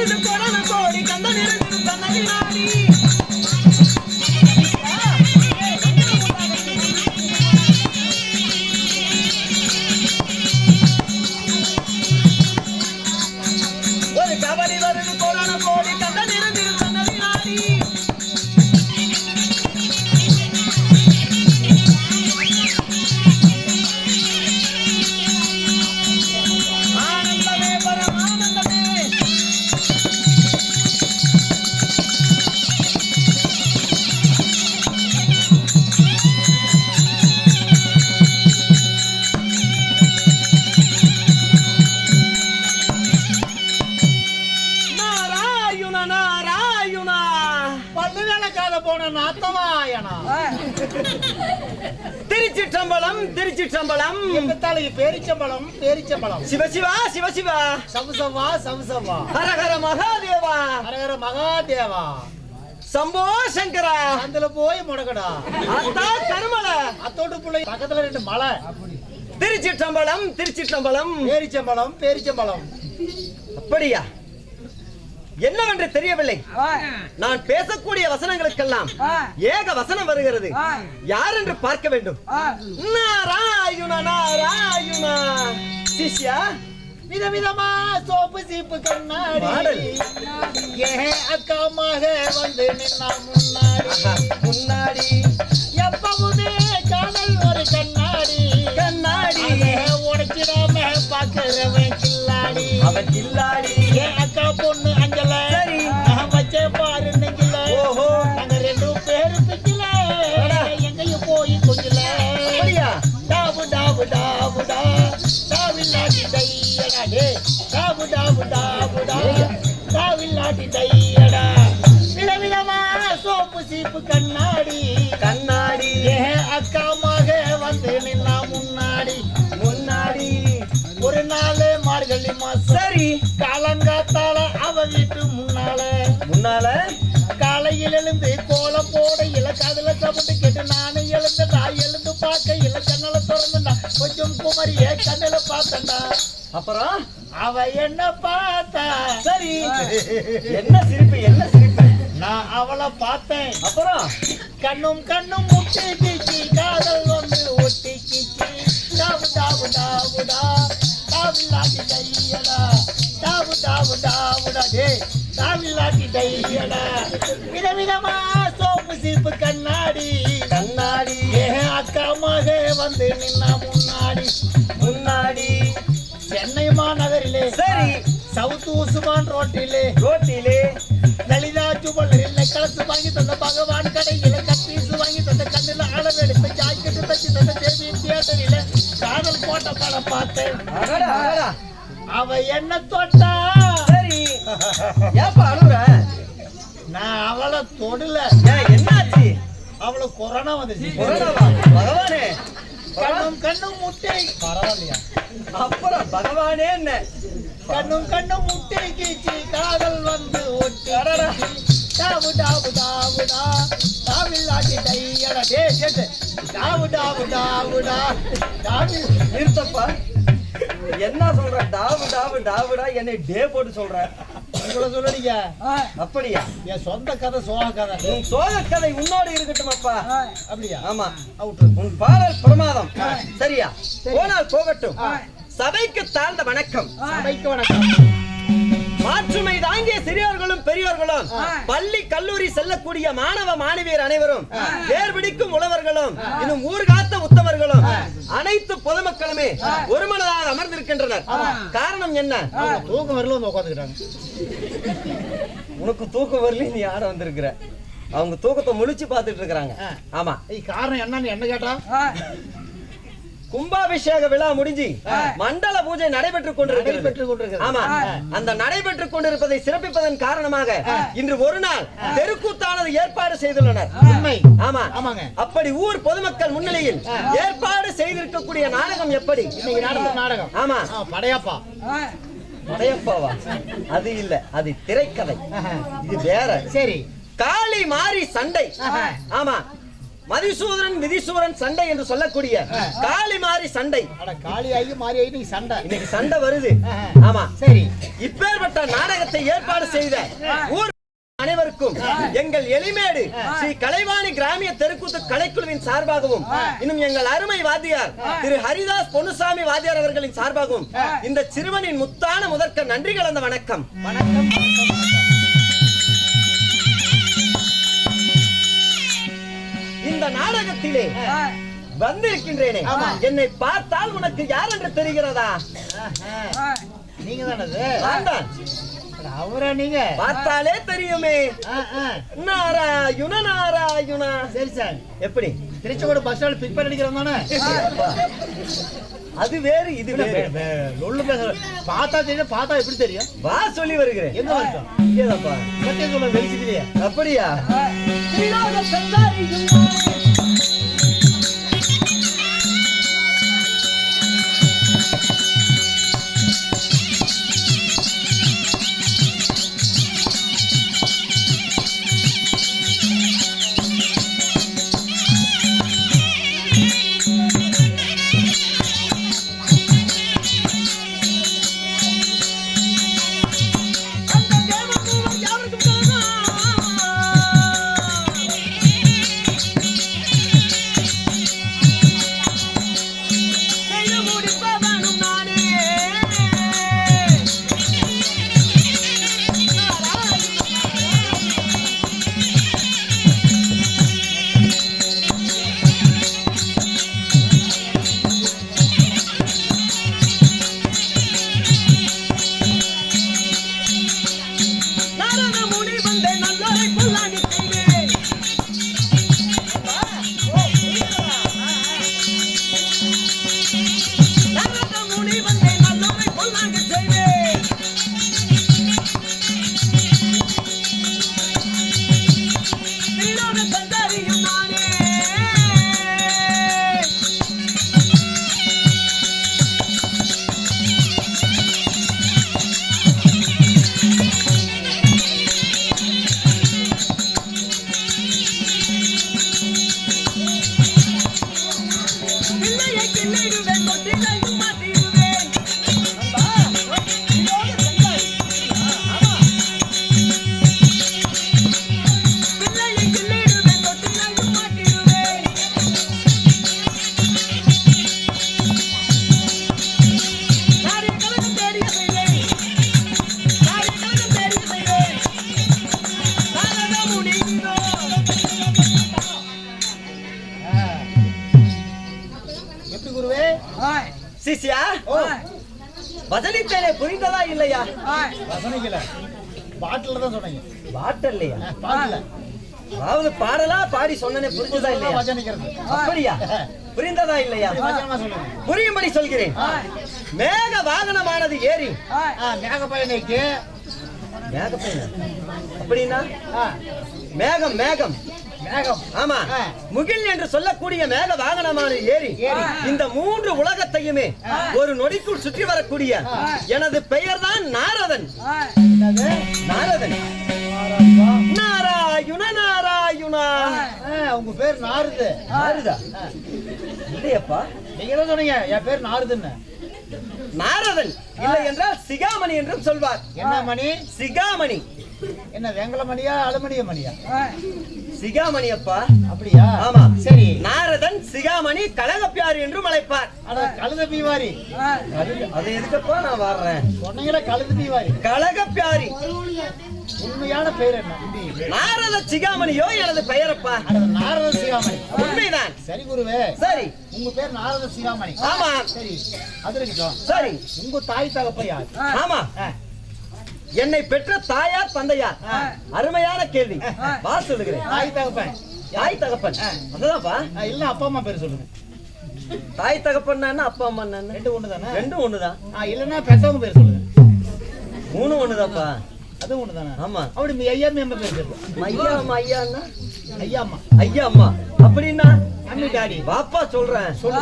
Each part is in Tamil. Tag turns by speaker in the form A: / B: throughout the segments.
A: கபடி வருது கொடல
B: விளக்காத போன நாத்தமாயனா?
A: திருச்சிற்றம்பலம் திருச்சிற்றம்பலம்.
B: எங்கத்தால பேரிச்சம்பளம் பேரிச்சம்பளம்
A: சிவசிவா சிவசிவா
B: சவுசவா சவுசவா
A: ஹரஹர மகாதேவா.
B: ஹரஹர மகாதேவா.
A: சம்போ சங்கரா.
B: அதுல போய் முடக்கடா.
A: அத்தா கருமல.
B: அத்தோட்டு பிள்ளை பக்கத்துல ரெண்டு மலை.
A: திருச்சிற்றம்பலம் திருச்சிற்றம்பலம்.
B: பேரிச்சம்பளம் பேரிச்சம்பளம்
A: அப்படியா? என்னவென்று தெரியவில்லை. நான் பேசக்கூடிய வசனங்களுக்கெல்லாம் ஏக வசனம் வருகிறது. யார் என்று பார்க்க வேண்டும்? நாராயண நாராயண. சிஷ்யா
B: விதவிதமா சோப்பு சீப்பு கண்ணாடி. ஏ அக்காமாக வந்து நின்னா முன்னாடி
A: முன்னாடி.
B: எப்பவுமே காதல் ஒரு கண்ணாடி.
A: கண்ணாடி.
B: உடைச்சிடாம பாக்குறவன் கில்லாடி.
A: அவன் கில்லாடி.
B: ஏன் அக்கா பொண்ணு கொஞ்சம் குமரிய கண்ணில பார்த்தண்டா
A: அப்புறம்?
B: அவ என்ன பார்த்தா?
A: சரி. என்ன சிரிப்பு என்ன சிரிப்பு?
B: நான் அவளை பார்த்தேன்.
A: அப்புறம்?
B: கண்ணும் கண்ணும் முட்டி காதல் வந்து ஒட்டி கிச்சி. டாவு டாவு டாவுடா. டாவில்லாட்டி டையடா டாவு டாவு டாவுடா டே டாவில்லாட்டி டையடா விதவிதமா சோப்பு சீப்பு கண்ணாடி
A: கண்ணாடி
B: ஏன் அக்கா மக வந்து நின்னா முன்னாடி
A: முன்னாடி
B: சென்னை மாநகரிலே
A: சரி
B: சவுத் உசுமான் ரோட்டிலே
A: ரோட்டிலே
B: லலிதா ஜுவல்லரில் நெக்லஸ் வாங்கி தந்த பகவான் கடையில கத்தீஸ் கண்ணில் ஜாக்கெட்டு தச்சு தந்த தியேட்டரில காதல் போட்ட படம் பார்த்தேன் அவ என்ன தொட்டா
A: சரி ஏப்பா அழுகுற
B: நான் அவளை தொடல
A: ஏன், என்னாச்சு
B: அவளுக்கு கொரோனா வந்துச்சு
A: கொரோனாவா? பகவானே
B: கண்ணும் கண்ணும் முட்டை பரவாயில்லையா
A: அப்புறம் பகவானே என்ன
B: கண்ணும் கண்ணும் முட்டை கீச்சு காதல் வந்து ஒட்டி டாவு டாவு டாவுடா டாவில் ஆட்டி டையடா டே கேட்டு டாவு டாவு டாவுடா
A: நிறுத்தப்பா என்ன சொல்ற டாவு டாவு டாவுடா என்னை டே போட்டு சொல்ற
B: உங்களை
A: அப்படியா
B: என் சொந்த கதை சோக கதை
A: உன் சோக கதை உன்னோடு இருக்கட்டும் அப்பா
B: அப்படியா
A: ஆமா உன் பாடல் பிரமாதம். சரியா? போனால் போகட்டும். சபைக்கு தாழ்ந்த வணக்கம்.
B: சபைக்கு வணக்கம்.
A: மாற்றுமை தாங்கிய சிறியோர்களும் பெரியோர்களும் பள்ளி கல்லூரி செல்லக்கூடிய மாணவ மாணவியர் அனைவரும் பேர் பிடிக்கும் உழவர்களும் இன்னும் ஊர் காத்த உத்தமர்களும் அனைத்து பொதுமக்களுமே ஒருமனதாக அமர்ந்திருக்கின்றனர். காரணம் என்ன?
B: தூக்கம் வரல வந்து உட்காந்துக்கிறாங்க
A: உனக்கு தூக்கம் வரல நீ ஆட வந்திருக்கிற? அவங்க தூக்கத்தை முழிச்சு பார்த்துட்டு இருக்கிறாங்க. ஆமா.
B: காரணம் என்னன்னு என்ன கேட்டா?
A: கும்பாபிஷேக விழா முடிஞ்சு மண்டல பூஜை நடைபெற்றுக் கொண்டிருக்கிறது.
B: நடைபெற்றுக் கொண்டிருக்கிறது.
A: ஆமா. அந்த நடைபெற்றுக் கொண்டிருப்பதை சிறப்பிப்பதன் காரணமாக இன்று ஒரு நாள் தெருக்கூத்தானது ஏற்பாடு செய்துள்ளனர்.
B: உண்மை.
A: ஆமா.
B: ஆமாங்க.
A: அப்படி ஊர் பொதுமக்கள் முன்னிலையில் ஏற்பாடு செய்திருக்கக்கூடிய நாடகம் எப்படி?
B: நாடகம்.
A: ஆமா.
B: படையாப்பா.
A: படையப்பாவா? அது இல்ல. அது திரைக்கதை. இது வேற.
B: சரி.
A: காளி மாறி சண்டை. ஆமா. மதிசூதரன் விதிசூரன் சண்டை என்று சொல்லக்கூடிய காளி மாறி சண்டை.
B: காளி ஆகி மாறி ஆகி நீ சண்டை.
A: இன்னைக்கு சண்டை வருது. ஆமா.
B: சரி.
A: இப்பேற்பட்ட நாடகத்தை ஏற்பாடு செய்த ஊர் அனைவருக்கும் எங்கள் எளிமேடு ஸ்ரீ கலைவாணி கிராமிய தெருக்கூத்து கலைக்குழுவின் சார்பாகவும் இன்னும் எங்கள் அருமை வாத்தியார் திரு ஹரிதாஸ் பொன்னுசாமி வாத்தியார் அவர்களின் சார்பாகவும் இந்த சிறுவனின் முத்தான முதற்க நன்றி கலந்த வணக்கம்
B: வணக்கம்.
A: இந்த நாடகத்திலே வந்திருக்கின்றேனே. என்னை பார்த்தால் உனக்கு யார் என்று தெரிகிறதா.
B: நீங்க தானது. அவரா நீங்க?
A: பார்த்தாலே தெரியுமே. நாராயுண நாராயுணா.
B: சரி சார்.
A: எப்படி?
B: திருச்செங்கோடு பஸ் ஸ்டாண்ட் பிக் பண்ணி அடிக்கிறோம் தானே?
A: அது வேறு இது வேறு.
B: லொல்லு பேசுற பார்த்தா தெரியும் பார்த்தா எப்படி தெரியும்?
A: வா சொல்லி வருகிறேன்.
B: எங்க. சத்தியம் சொல்ல வெளிச்சதுலயே
A: அப்படியா?
B: வசனிக்கல பாட்டில் தான் சொன்னீங்க
A: வாட்டல்லையா
B: பாட்டில்
A: அதாவது பாடலா பாடி சொன்னனே புரிஞ்சதா இல்லையா?
B: வசனிக்கிறது
A: அப்படியா? புரிந்ததா இல்லையா? புரியும்படி சொல்கிறேன். மேக வாகனமானது ஏறி.
B: மேக பயணிக்கு
A: மேக பயணம் அப்படின்னா? மேகம் மேகம். ஆமா. முகில் என்று சொல்லக்கூடிய மேக வாகனமான ஏறி
B: ஏரி.
A: இந்த மூன்று உலகத்தையுமே ஒரு நொடிக்குள் சுற்றி வரக்கூடிய எனது பெயர் தான் நாரதன் நாரதன். நாராயுண? நாராயுணா
B: உங்க பேர் நாருது.
A: நாரதா? இல்லையப்பா.
B: நீங்க தான் சொன்னீங்க? என் பேர் நாருதுன்னு.
A: நாரதன். இல்லை என்றால் சிகாமணி என்றும் சொல்வார்.
B: என்ன மணி?
A: சிகாமணி.
B: என்ன வெங்கல மணியா அலுமினிய மணியா
A: சிகாமணி அப்பா
B: அப்படியா?
A: ஆமா.
B: சரி.
A: நாரதன் சிகாமணி கழகப்பியார் என்றும் அழைப்பார்.
B: அட கழுத பீவாரி.
A: அது எதுக்கப்பா நான் வர்றேன்?
B: சொன்னீங்களா கழுத பீவாரி.
A: கழகப்பியாரி
B: உண்மையான பேர் என்ன?
A: நாரத சிகாமணியோ எனது பெயரப்பா?
B: அட நாரத சிகாமணி.
A: உண்மைதான்.
B: சரி குருவே.
A: சரி.
B: உங்க பேர் நாரத சிகாமணி.
A: ஆமா.
B: சரி அது இருக்கட்டும்
A: சரி.
B: உங்க தாய் தகப்ப யார்?
A: ஆமா. என்னை பெற்ற தாயார் தந்தையார். அருமையான கேள்வி. வா சொல்லுகிறேன்.
B: தாய் தகப்பன்.
A: தாய் தகப்பன். அதுதான்ப்பா
B: இல்ல அப்பா? அம்மா பேர் சொல்லுங்க.
A: தாய் தகப்பன் அப்பா அம்மா என்ன
B: ரெண்டு ஒண்ணு தானே
A: ரெண்டும் ஒண்ணுதான்
B: இல்லன்னா பெத்தவங்க பேர் சொல்லுங்க.
A: மூணு ஒண்ணுதான்ப்பா
B: அது ஒண்ணு தானே
A: ஆமா.
B: அப்படி மீ ஐயா அம்மா பேர் சொல்லுங்க.
A: ஐயா அம்மா ஐயான்னா?
B: ஐயா அம்மா.
A: ஐயா அம்மா. அப்படின்னா?
B: Mummy daddy.
A: வாப்பா சொல்றேன்.
B: எப்படி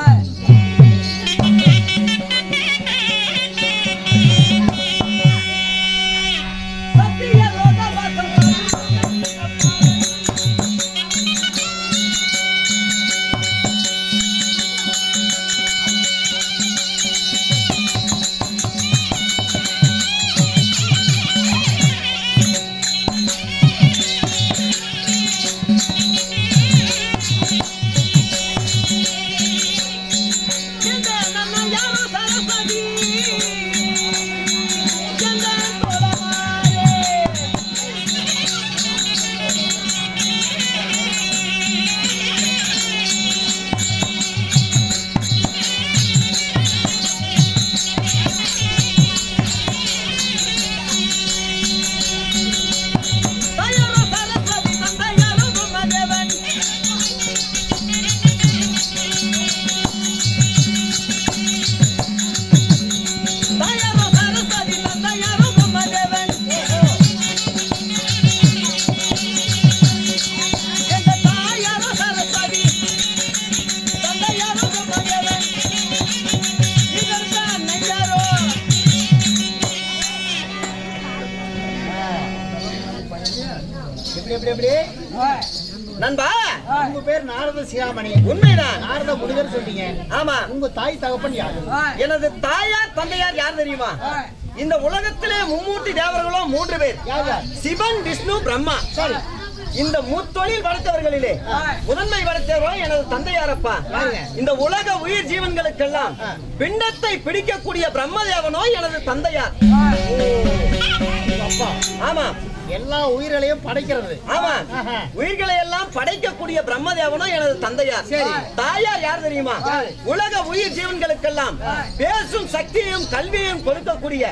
B: சிகாமணி
A: உண்மைதான்.
B: நாரத முனிவர் சொல்றீங்க?
A: ஆமா.
B: உங்க தாய் தகப்பன் யாரு?
A: எனது தாயார் தந்தையார் யார் தெரியுமா? இந்த உலகத்திலே மும்மூர்த்தி தேவர்களும் மூன்று பேர். சிவன் விஷ்ணு பிரம்மா.
B: சரி.
A: இந்த முத்தொழில் படைத்தவர்களிலே முதன்மை படைத்தவரோ எனது தந்தையாரப்பா? இந்த உலக உயிர் ஜீவன்களுக்கெல்லாம். பிண்டத்தை பிடிக்கக்கூடிய பிரம்மதேவனோ எனது தந்தையார். ஆமா.
B: எல்லா உயிர்களையும் படைக்கிறது.
A: ஆமா. உயிர்களை எல்லாம் படைக்கக்கூடிய பிரம்மதேவனோ எனது தந்தையார். தாயார் யார் தெரியுமா? உலக உயிர் ஜீவன்களுக்கெல்லாம் பேசும் சக்தியையும் கல்வியையும் கொடுக்கக்கூடிய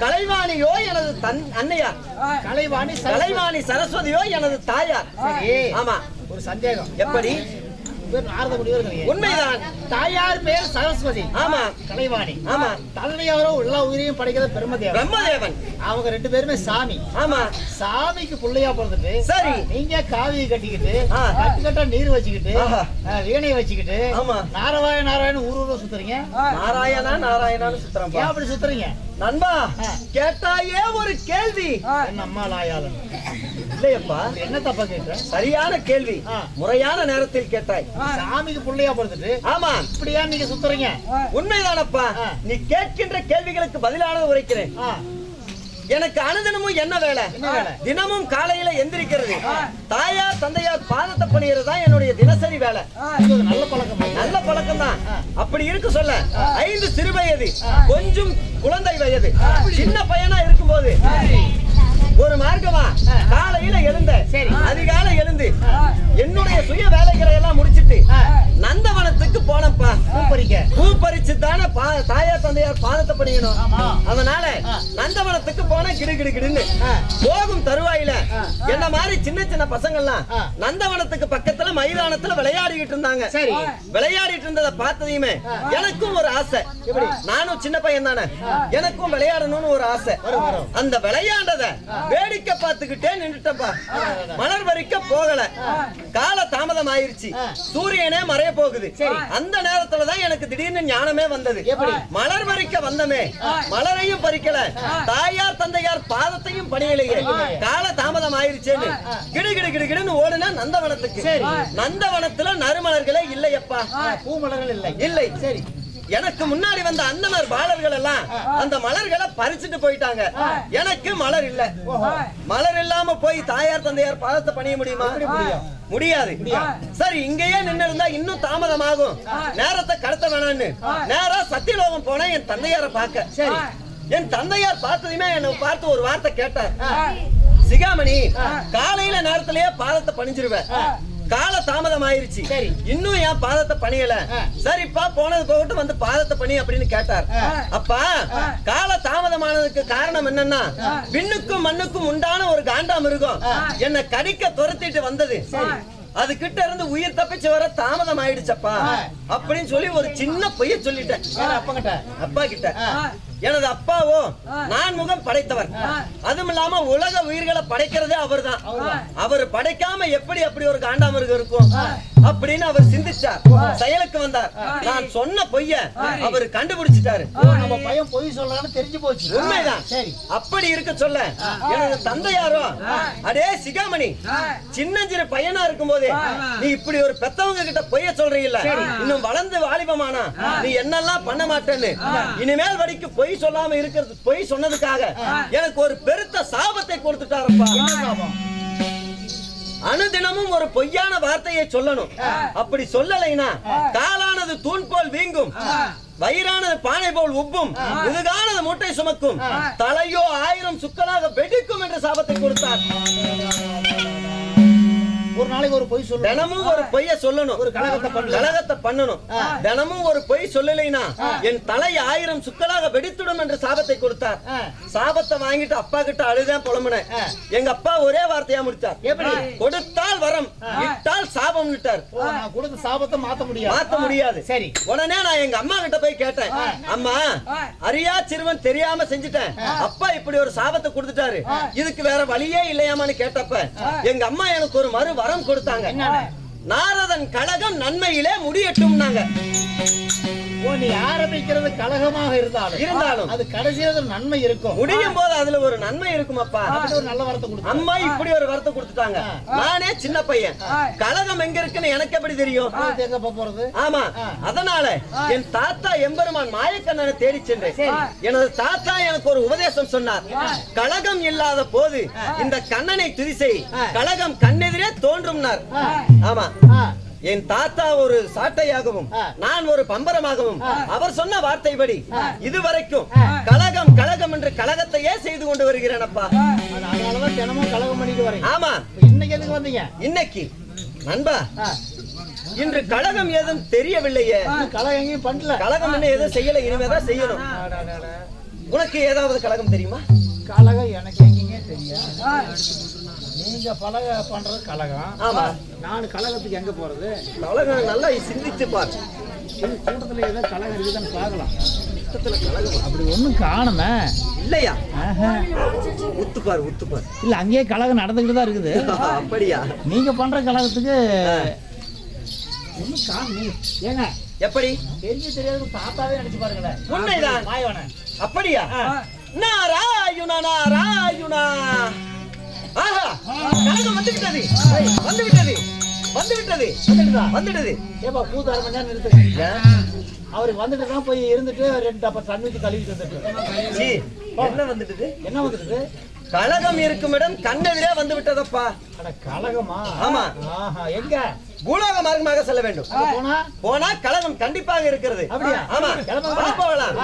A: கலைவாணியோ எனது தன் அன்னையார்.
B: கலைவாணி.
A: கலைவாணி சரஸ்வதியோ எனது தாயார். ஆமா.
B: ஒரு சந்தேகம்.
A: எப்படி?
B: பேர் நாரத முனிவர்
A: உண்மைதான்.
B: தாயார் பேர் சரஸ்வதி.
A: ஆமா.
B: கலைவாணி.
A: ஆமா.
B: தந்தையாரோ எல்லா உயிரையும் படைக்கிறது பெருமதேவன்
A: பிரம்மதேவன்.
B: அவங்க ரெண்டு பேருமே சாமி.
A: ஆமா.
B: சாமிக்கு பிள்ளையா பிறந்துட்டு
A: சரி.
B: நீங்க காவியை கட்டிக்கிட்டு. கட்டு கட்டா நீர் வச்சுக்கிட்டு வீணையை வச்சுக்கிட்டு
A: ஆமா.
B: நாராயண நாராயண ஊர் ஊர் சுத்துறீங்க?
A: நாராயணா நாராயணான்னு சுத்துறேன்
B: ஏன் அப்படி சுத்துறீங்க?
A: நண்பா. கேட்டாயே ஒரு கேள்வி.
B: என்ன அம்மா லாயாளன்?
A: இல்லையப்பா.
B: என்ன தப்பா கேட்ட
A: சரியான கேள்வி. முறையான நேரத்தில் கேட்டாய்.
B: சாமிக்கு பிள்ளையா பிறந்துட்டு
A: ஆமா.
B: இப்படியா நீங்க சுத்துறீங்க?
A: உண்மைதானப்பா. நீ கேட்கின்ற கேள்விகளுக்கு பதிலானது உரைக்கிறேன். எனக்கு அனுதினமும் என்ன வேலை? தினமும் காலையில எந்திரிக்கிறது. தாயார் தந்தையார் பாதத்தை பணிகிறது தான் என்னுடைய தினசரி வேலை.
B: நல்ல பழக்கம்.
A: நல்ல பழக்கம் தான் அப்படி இருக்கு சொல்ல. ஐந்து சிறு வயது கொஞ்சம் குழந்தை வயது. சின்ன பையனா இருக்கும்போது ஒரு மார்க்கமா? காலையில எழுந்த
B: சரி.
A: அதிகாலை எழுந்து. என்னுடைய சுய வேலைகளை எல்லாம் முடிச்சிட்டு. நந்தவனத்துக்கு போனப்பா
B: பூ பறிக்க
A: பூ பறிச்சு தானே தாயார் தந்தையார் பாதத்தை
B: ஆமா.
A: அதனால. நந்தவனத்துக்கு போனா கிடு கிடு கிடுன்னு. போகும் தருவாயில. என்ன மாதிரி சின்ன சின்ன பசங்கள்லாம். நந்தவனத்துக்கு பக்கத்துல மைதானத்துல விளையாடிக்கிட்டு இருந்தாங்க.
B: சரி.
A: விளையாடிட்டு இருந்ததை பார்த்ததையுமே எனக்கும் ஒரு ஆசை? நானும் சின்ன பையன் தானே எனக்கும் விளையாடணும்னு ஒரு ஆசை. அந்த விளையாண்டத வேடிக்கை பார்த்துக்கிட்டே நின்றுட்டப்பா மலர் வரிக்க போகல. கால தாமதம் ஆயிருச்சு. சூரியனே மறைய போகுது.
B: சரி.
A: அந்த நேரத்துல தான் எனக்கு திடீர்னு ஞானமே வந்தது? மலர் பறிக்க வந்தமே. மலரையும் பறிக்கல. தாயார் தந்தையார் பாதத்தையும் பணியலையே. கால தாமதம் ஆயிருச்சேன்னு கிடு கிடு கிடு கிடுன்னு ஓடுனா நந்தவனத்துக்கு.
B: சரி.
A: நந்தவனத்துல நறுமலர்களே இல்லையப்பா.
B: பூ மலர்கள் இல்லை.
A: இல்லை.
B: சரி.
A: எனக்கு முன்னாடி வந்த அண்ணனர் பாலர்கள் எல்லாம் அந்த மலர்களை பறிச்சுட்டு போயிட்டாங்க. எனக்கு மலர் இல்ல. மலர் இல்லாம போய் தாயார் தந்தையார் பாதத்தை பணிய முடியுமா? முடியாது. சரி இங்கேயே நின்னு இருந்தா இன்னும் தாமதமாகும். நேரத்தை கடத்த வேணாம்னு. நேரா சத்தியலோகம் போனேன் என் தந்தையார பார்க்க.
B: சரி
A: என் தந்தையார் பார்த்ததுமே என்னை பார்த்து ஒரு வார்த்தை கேட்டார். சிகாமணி காலையில நேரத்திலேயே பாதத்தை பணிஞ்சிருவேன். கால தாமதம் ஆயிருச்சு. இன்னும் என் பாதத்தை பணியல. சரிப்பா போனது போகட்டும் வந்து பாதத்தை பணி அப்படின்னு கேட்டார். அப்பா கால தாமதமானதுக்கு காரணம் என்னன்னா விண்ணுக்கும் மண்ணுக்கும் உண்டான ஒரு காண்டா மிருகம் என்னை கடிக்க துரத்திட்டு வந்தது. அது கிட்ட இருந்து உயிர் தப்பிச்சு வர தாமதம் ஆயிடுச்சப்பா அப்படின்னு சொல்லி ஒரு சின்ன பொய்ய சொல்லிட்டேன். அப்பா கிட்ட. எனது அப்பாவோ நான் முகம் படைத்தவர். அதுவும் இல்லாம உலக உயிர்களை படைக்கிறதே அவர்தான். அவர் படைக்காம எப்படி அப்படி ஒரு காண்டாமிருகம் இருக்கும்? அப்படின்னு அவர் சிந்திச்சார். செயலுக்கு வந்தார். நான் சொன்ன பொய்ய அவர் கண்டுபிடிச்சிட்டாரு.
B: நம்ம பையன் பொய் சொல்லலாம்னு தெரிஞ்சு போச்சு.
A: உண்மைதான்.
B: சரி.
A: அப்படி இருக்க சொல்ல எனது தந்தையாரோ அடே சிகாமணி சின்னஞ்சிறு பையனா இருக்கும் போதே நீ இப்படி ஒரு பெத்தவங்க கிட்ட பொய்ய சொல்றீல்ல? இன்னும் வளர்ந்து வாலிபமானா? நீ என்னெல்லாம் பண்ண மாட்டேன்னு. இனிமேல் வரைக்கும் பொய் சொல்லாம இருக்கிறது பொய் சொன்னதுக்காக எனக்கு ஒரு பெருத்த சாபத்தை கொடுத்துட்டாரப்பா. அனுதினமும் ஒரு பொய்யான வார்த்தையை சொல்லணும். அப்படி சொல்லலைனா காலானது தூண் போல் வீங்கும் வயிறானது பானை போல் உப்பும் முதுகானது மூட்டை சுமக்கும். தலையோ ஆயிரம் சுக்கலாக வெடிக்கும் என்ற சாபத்தை கொடுத்தார்.
B: ஒரு நாளைக்கு ஒரு பொய் சொல்லு
A: தினமும் ஒரு பொய்ய சொல்லணும்.
B: ஒரு கலகத்தை பண்ணு.
A: கலகத்தை பண்ணணும். தினமும் ஒரு பொய் சொல்லலைனா என் தலை ஆயிரம் சுக்கலாக வெடித்துடும் என்ற சாபத்தை கொடுத்தார். சாபத்தை வாங்கிட்டு அப்பா கிட்ட அழுதான் புலம்புனேன். எங்க அப்பா ஒரே வார்த்தையா முடித்தார்.
B: எப்படி?
A: கொடுத்தால் வரம் இட்டால் சாபம் விட்டார்
B: கொடுத்த சாபத்தை மாத்த முடியாது.
A: மாத்த முடியாது.
B: சரி.
A: உடனே நான் எங்க அம்மா கிட்ட போய் கேட்டேன். அம்மா அறியா சிறுவன் தெரியாம செஞ்சுட்டேன். அப்பா இப்படி ஒரு சாபத்தை கொடுத்துட்டாரு. இதுக்கு வேற வழியே இல்லையாமான்னு கேட்டப்ப எங்க அம்மா எனக்கு ஒரு மறு வரம் கொடுத்தாங்க. நாரதன் கழகம் நன்மையிலே முடியட்டும்னாங்க.
B: ஓ நீ ஆரம்பிக்கிறது கலகமாக இருந்தாலும்
A: இருந்தாலும்.
B: அது கடைசியில நன்மை இருக்கும்.
A: முடியும் போது அதுல ஒரு நன்மை இருக்குமாப்பா.
B: அப்படி ஒரு நல்ல வார்த்தை கொடுத்து
A: அம்மா இப்படி ஒரு வரத்தை கொடுத்துட்டாங்க. நானே சின்ன பையன். கழகம் எங்க இருக்குன்னு எனக்கு எப்படி தெரியும்?
B: எங்க போறது?
A: ஆமா. அதனால என் தாத்தா எம்பெருமான் மாயக்கண்ணனை தேடி சென்றேன். எனது தாத்தா எனக்கு ஒரு உபதேசம் சொன்னார். கழகம் இல்லாத போது இந்த கண்ணனை துதிசை கழகம் கண்ணெதிரே தோன்றும்னார். ஆமா. என் தாத்தா ஒரு சாட்டையாகவும் நான் ஒரு பம்பரமாகவும் அவர் சொன்ன வார்த்தைப்படி இதுவரைக்கும் கழகம் கழகம் என்று கழகத்தையே செய்து கொண்டு வருகிறேனப்பா.
B: அது அதனாலதான் தினமும் கலகம் பண்ணிட்டு வரேன்.
A: ஆமா.
B: இன்னைக்கு எதுக்கு வந்தீங்க?
A: இன்னைக்கு. நண்பா இன்று கழகம் ஏதும் தெரியவில்லையே.
B: கலகம் எங்கேயும் பண்ணல.
A: கழகம் என்ன எதுவும் செய்யல இனிமேதான் செய்யணும். உனக்கு ஏதாவது கழகம் தெரியுமா?
B: கலகம் எனக்கு எங்கேயுமே தெரியும் நீங்க பலக பண்றது கலகம்.
A: ஆமா.
B: நான் கலகத்துக்கு எங்க போறது?
A: கழகம் நல்லா சிந்திச்சு பார்.
B: கூட்டத்துல ஏதோ கலகம் இருக்குதான்னு பார்க்கலாம். அப்படி ஒண்ணும் காணுமே.
A: இல்லையா. உத்துப்பார் உத்துப்பார்
B: இல்ல அங்கேயே கலகம் நடந்துகிட்டு தான் இருக்குது.
A: அப்படியா?
B: நீங்க பண்ற கலகத்துக்கு ஒண்ணும் காணும். நீ ஏங்க
A: எப்படி?
B: தெரிஞ்சு தெரியாத தாத்தாவே நினைச்சு பாருங்களேன்.
A: உண்மைதான். அப்படியா? நாராயுணா நாராயுணா. ஆஹா! கழகம் வந்து விட்டது வந்து விட்டது வந்து விட்டது
B: வந்துடுதா?
A: வந்துடுது.
B: ஏப்பா பூத்து அரை மணி நேரம்? அவருக்கு வந்துட்டு தான் போய் இருந்துட்டு ரெண்டு டப்பா தண்ணி கழுவிட்டு வந்துட்டு
A: என்ன வந்துடுது
B: என்ன வந்துடுது
A: கழகம் இருக்கும் இடம் கண்ணெதிரே வந்து விட்டதப்பா
B: அட கலகமா
A: ஆமா.
B: ஆஹா எங்க?
A: பூலோக மார்க்கமாக செல்ல வேண்டும்.
B: போனா?
A: கழகம் கண்டிப்பாக இருக்கிறது.
B: அப்படியா?
A: ஆமா.
B: கிளம்புங்க.
A: வா போகலாம்.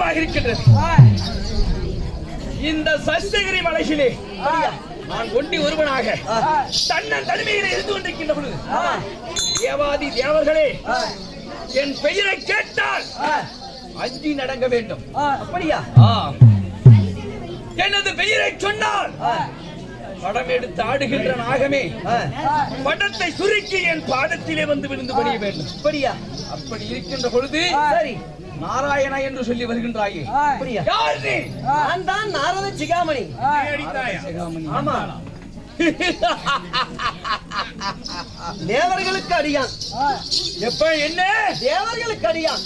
C: ஆச்சரியமாக இருக்கின்றது. இந்த சஸ்தகிரி மலையிலே நான் ஒண்டி ஒருவனாக தன்னன் தனிமையில இருந்து கொண்டிருக்கின்ற பொழுது தேவாதி தேவர்களே என் பெயரை கேட்டால் அஞ்சி நடங்க வேண்டும்.
A: அப்படியா.
C: எனது பெயரை சொன்னால் படம் எடுத்து ஆடுகின்ற நாகமே படத்தை சுருக்கி என் பாதத்திலே வந்து விழுந்து பணிய வேண்டும்.
A: அப்படியா?
C: அப்படி இருக்கின்ற பொழுது
A: சரி.
C: நாராயணா என்று சொல்லி வருகின்றாயே. யார் நீ
A: நான் தான் நாரத சிகாமணி. ஆமா. தேவர்களுக்கு அடியான்.
C: எப்ப என்ன?
A: தேவர்களுக்கு அடியான்.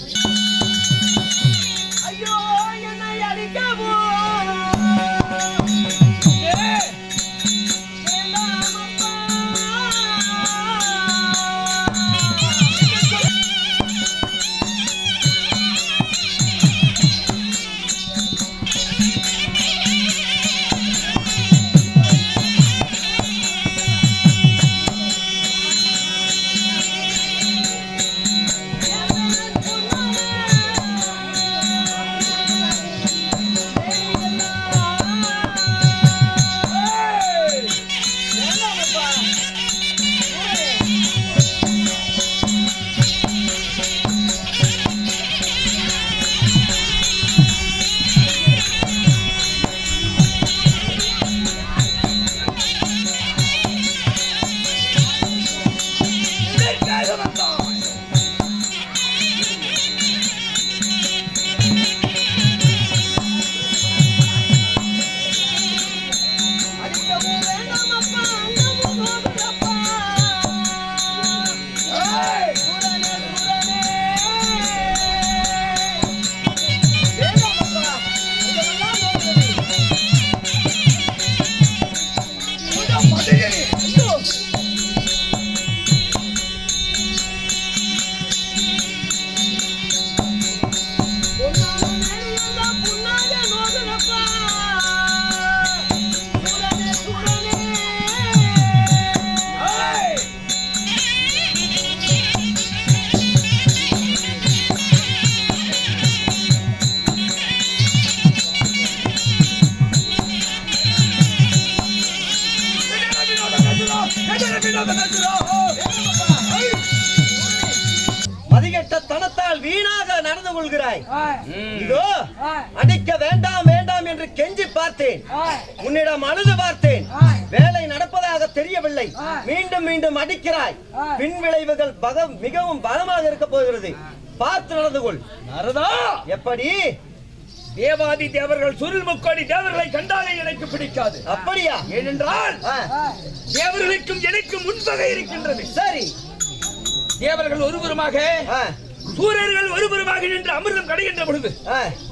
A: அடிக்கிறாய் பின் விளைவுகள் பக மிகவும் பலமாக இருக்க போகிறது. பார்த்து நடந்து கொள்.
C: நாரதா!
A: எப்படி?
C: தேவாதி தேவர்கள் சுருள் முக்கோடி தேவர்களை கண்டாலே எனக்கு பிடிக்காது.
A: அப்படியா?
C: ஏனென்றால் தேவர்களுக்கும் எனக்கும் முன்பகை இருக்கின்றது.
A: சரி.
C: தேவர்கள் ஒருபுறமாக
A: ஆ,
C: சூரர்கள் ஒருபுறமாக நின்று அமிர்தம் கடைகின்ற பொழுது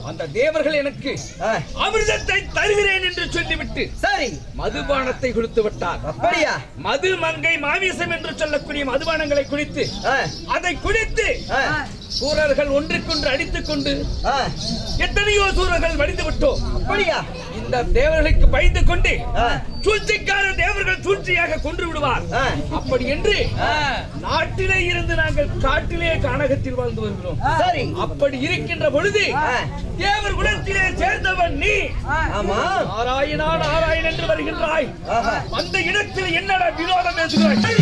C: அந்த தேவர்கள் எனக்கு அமிர்தத்தை தருகிறேன் என்று சொல்லிவிட்டு
A: சரி.
C: மதுபானத்தை கொடுத்து விட்டார்.
A: அப்படியா?
C: மது மங்கை மாமிசம் என்று சொல்லக்கூடிய மதுபானங்களை குடித்து அதை குடித்து சூரர்கள் ஒன்றுக்கொன்று அடித்துக் கொண்டு எத்தனையோ சூரர்கள் வடிந்து விட்டோம்.
A: அப்படியா?
C: இந்த தேவர்களுக்கு பயந்து கொண்டு சூழ்ச்சிக்கார தேவர்கள் சூழ்ச்சியாக கொன்று விடுவார். அப்படி என்று நாட்டிலே இருந்து நாங்கள் காட்டிலே கானகத்தில் வாழ்ந்து வருகிறோம்.
A: சரி.
C: அப்படி இருக்கின்ற பொழுது தேவர் குலத்திலே சேர்ந்தவன் நீ.
A: ஆமா.
C: நாராயணா நாராயண் என்று வருகின்றாய். அந்த இடத்தில் என்னடா வினோதம் பேசுகிறாய்?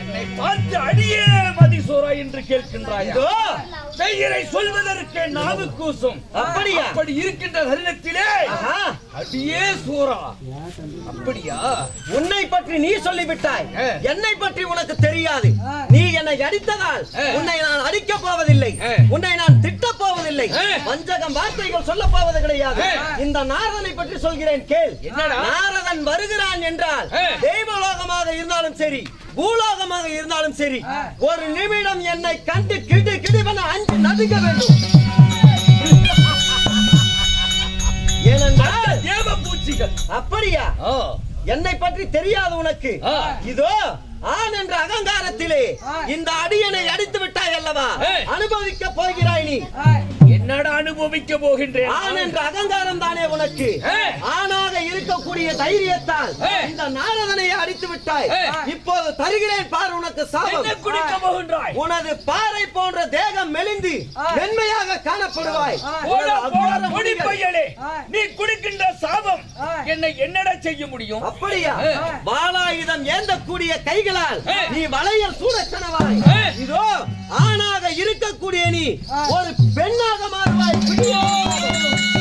C: என்னை பார்த்து அடியே மதிசோரா என்று கேட்கின்றாய். பெயரை சொல்வதற்கு நாவு கூசும்
A: அப்படியா?
C: அப்படி இருக்கின்ற தருணத்திலே அடியே சோரா அப்படியா?
A: உன்னை பற்றி நீ சொல்லிவிட்டாய். என்னை பற்றி உனக்கு தெரியாது. நீ என்னை அடித்ததால். உன்னை நான் அடிக்கப் போவதில்லை. உன்னை நான் திட்டப் போவதில்லை. வஞ்சகம் வார்த்தைகள் சொல்ல போவது கிடையாது. இந்த நாரதனை பற்றி சொல்கிறேன் கேள்? நாரதன் வருகிறான் என்றால். தெய்வலோகமாக இருந்தாலும் சரி பூலோகமாக இருந்தாலும் சரி ஒரு நிமிடம் என்னை கண்டு கிடு கிடுவென அஞ்சு நடுங்க வேண்டும் ஏனென்றால்
C: தேவ பூச்சிகள்
A: அப்படியா என்னை பற்றி தெரியாது உனக்கு. இதோ ஆண் என்ற அகங்காரத்திலே இந்த அடியனை அடித்து விட்டாய் அல்லவா. அனுபவிக்க போகிறாய் நீ.
C: அனுபவிக்க போகின்றேன்.
A: ஆண் என்ற அகங்காரம் தானே உனக்கு. ஆணாக இருக்கக்கூடிய தைரியத்தால். இந்த நாரதனை அடித்து விட்டாய். இப்போது தருகிறேன் பார் உனக்கு
C: என்ன
A: சாபம்
C: குடிக்க போகின்றாய்?
A: உனது பாறை போன்ற தேகம் மெலிந்து மென்மையாக காணப்படுவாய்.
C: நீ குடிக்கின்ற சாபம் என்னை என்னடா செய்ய முடியும்?
A: அப்படியா?
C: ஏ.
A: வாளாயுதம் ஏந்தக்கூடிய கைகளால். நீ வளையல் சூட கணவாய்
C: ஏ.
A: இதோ ஆணாக இருக்கக்கூடிய நீ ஒரு பெண்ணாக மாறுவாய். 드디어!